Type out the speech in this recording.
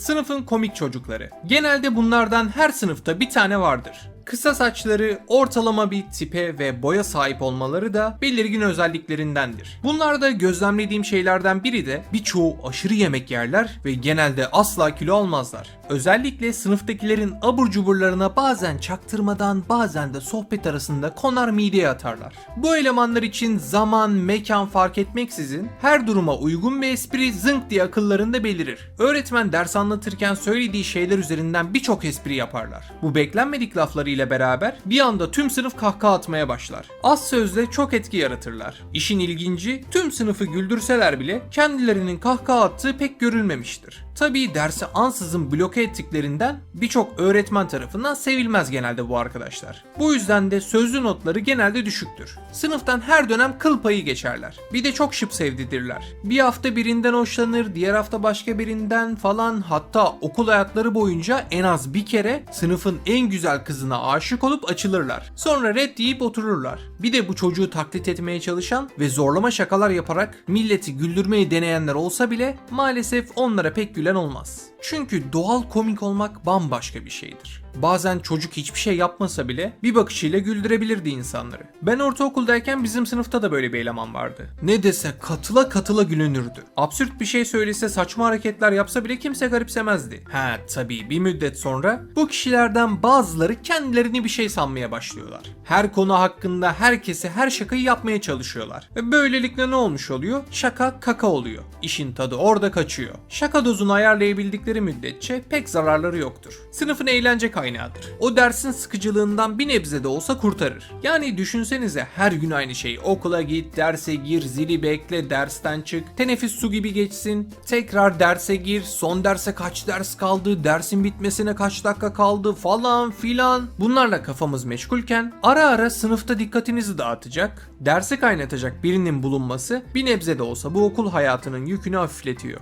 Sınıfın komik çocukları. Genelde bunlardan her sınıfta bir tane vardır. Kısa saçları, ortalama bir tipe ve boya sahip olmaları da belirgin özelliklerindendir. Bunlarda gözlemlediğim şeylerden biri de birçoğu aşırı yemek yerler ve genelde asla kilo almazlar. Özellikle sınıftakilerin abur cuburlarına bazen çaktırmadan bazen de sohbet arasında konar mideye atarlar. Bu elemanlar için zaman, mekan fark etmeksizin her duruma uygun bir espri zınk diye akıllarında belirir. Öğretmen ders anlatırken söylediği şeyler üzerinden birçok espri yaparlar. Bu beklenmedik laflarıyla beraber bir anda tüm sınıf kahkaha atmaya başlar. Az sözle çok etki yaratırlar. İşin ilginci tüm sınıfı güldürseler bile kendilerinin kahkaha attığı pek görülmemiştir. Tabii dersi ansızın bloke ettiklerinden birçok öğretmen tarafından sevilmez genelde bu arkadaşlar. Bu yüzden de sözlü notları genelde düşüktür. Sınıftan her dönem kıl payı geçerler. Bir de çok şıp sevdidirler. Bir hafta birinden hoşlanır, diğer hafta başka birinden falan hatta okul hayatları boyunca en az bir kere sınıfın en güzel kızına aşık olup açılırlar. Sonra red deyip otururlar. Bir de bu çocuğu taklit etmeye çalışan ve zorlama şakalar yaparak milleti güldürmeyi deneyenler olsa bile maalesef onlara pek gülen olmaz. Çünkü doğal komik olmak bambaşka bir şeydir. Bazen çocuk hiçbir şey yapmasa bile bir bakışıyla güldürebilirdi insanları. Ben ortaokuldayken bizim sınıfta da böyle bir eleman vardı. Ne dese katıla katıla gülünürdü. Absürt bir şey söylese saçma hareketler yapsa bile kimse garipsemezdi. Ha tabii bir müddet sonra bu kişilerden bazıları kendilerini bir şey sanmaya başlıyorlar. Her konu hakkında herkese her şakayı yapmaya çalışıyorlar. Ve böylelikle ne olmuş oluyor? Şaka kaka oluyor. İşin tadı orada kaçıyor. Şaka dozunu ayarlayabildikleri müddetçe pek zararları yoktur. Sınıfın eğlence kaynağıdır. O dersin sıkıcılığından bir nebze de olsa kurtarır. Yani düşünsenize her gün aynı şey. Okula git, derse gir, zili bekle, dersten çık, teneffüs su gibi geçsin, tekrar derse gir, son derse kaç ders kaldı, dersin bitmesine kaç dakika kaldı falan filan. Bunlarla kafamız meşgulken ara ara sınıfta dikkatinizi dağıtacak, derse kaynatacak birinin bulunması bir nebze de olsa bu okul hayatının yükünü hafifletiyor.